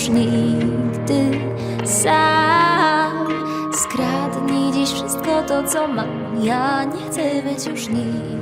już nigdy sam. Skradnij dziś wszystko to, co mam. Ja nie chcę być już nigdy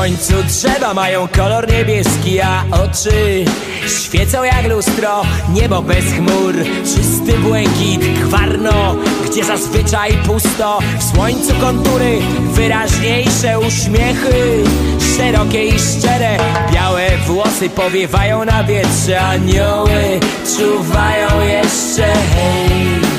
Drzewa mają kolor niebieski, a oczy świecą jak lustro. Niebo bez chmur, czysty błękit, gwarno, gdzie zazwyczaj pusto. W słońcu kontury, wyraźniejsze uśmiechy, szerokie i szczere. Białe włosy powiewają na wietrze, anioły czuwają jeszcze. Hej,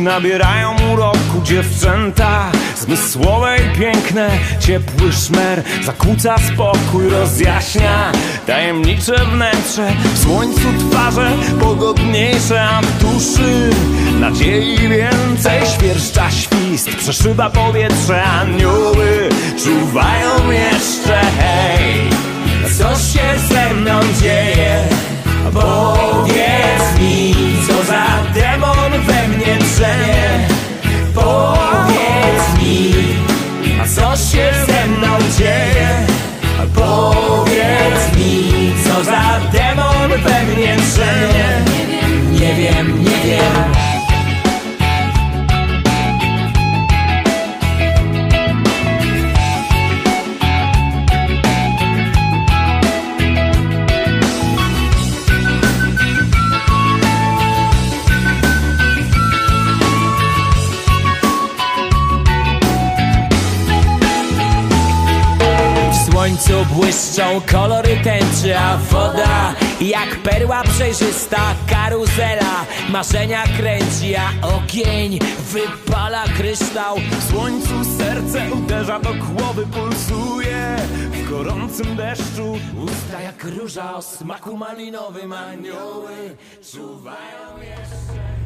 nabierają uroku dziewczęta. Zmysłowe i piękne, ciepły szmer Zakłóca spokój, rozjaśnia tajemnicze wnętrze. W słońcu twarze pogodniejsze, a w duszy Nadziei więcej, świerszcza świst Przeszywa powietrze, anioły czuwają jeszcze Hej, Co się ze mną dzieje? Powiedz mi, co za yeah. Słońcu błyszczą kolory tęczy, a woda jak perła przejrzysta karuzela Marzenia kręci, a ogień wypala kryształ. W słońcu serce uderza do głowy, pulsuje W gorącym deszczu Usta jak róża o smaku malinowym Anioły czuwają jeszcze